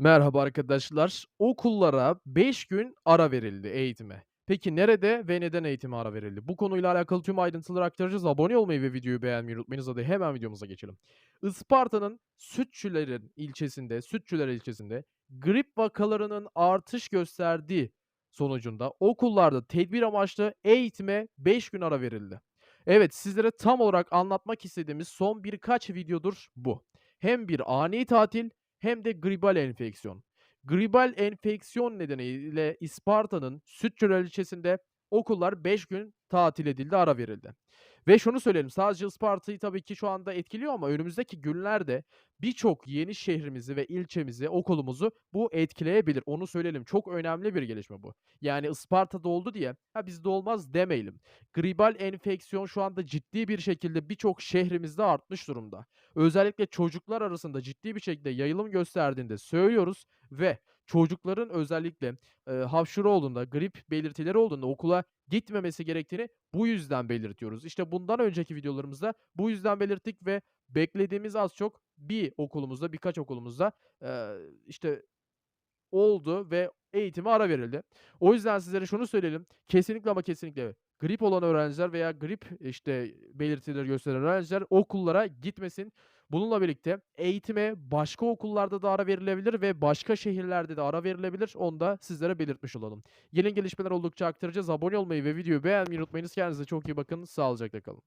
Merhaba arkadaşlar. Okullara 5 gün ara verildi eğitime. Peki nerede ve neden eğitime ara verildi? Bu konuyla alakalı tüm ayrıntıları aktaracağız. Abone olmayı ve videoyu beğenmeyi unutmayınız. Hadi hemen videomuza geçelim. Isparta'nın Sütçülerin ilçesinde, Sütçüler ilçesinde grip vakalarının artış gösterdiği sonucunda okullarda tedbir amaçlı eğitime 5 gün ara verildi. Evet, sizlere tam olarak anlatmak istediğimiz son birkaç videodur bu. Hem bir ani tatil hem de gribal enfeksiyon. Gribal enfeksiyon nedeniyle Isparta'nın Sütçüler ilçesinde okullar 5 gün tatil edildi, ara verildi. Ve şunu söyleyelim, sadece Isparta'yı tabii ki şu anda etkiliyor ama önümüzdeki günlerde birçok yeni şehrimizi ve ilçemizi, okulumuzu bu etkileyebilir. Onu söyleyelim. Çok önemli bir gelişme bu. Yani Isparta'da oldu diye, ha bizde olmaz demeyelim. Gribal enfeksiyon şu anda ciddi bir şekilde birçok şehrimizde artmış durumda. Özellikle çocuklar arasında ciddi bir şekilde yayılım gösterdiğini de söylüyoruz ve çocukların özellikle, eee, hapşure olduğunda, grip belirtileri olduğunda okula gitmemesi gerektiğini bu yüzden belirtiyoruz. İşte bundan önceki videolarımızda bu yüzden belirttik ve beklediğimiz az çok bir okulumuzda, birkaç okulumuzda, eee, işte oldu ve eğitime ara verildi. O yüzden sizlere şunu söyleyelim, kesinlikle ama kesinlikle grip olan öğrenciler veya grip, işte, belirtileri gösteren öğrenciler okullara gitmesin. Bununla birlikte eğitime başka okullarda da ara verilebilir ve başka şehirlerde de ara verilebilir. Onu da sizlere belirtmiş olalım. Yeni gelişmeler oldukça aktaracağız. Abone olmayı ve videoyu beğenmeyi unutmayınız. Kendinize çok iyi bakın. Sağlıcakla kalın.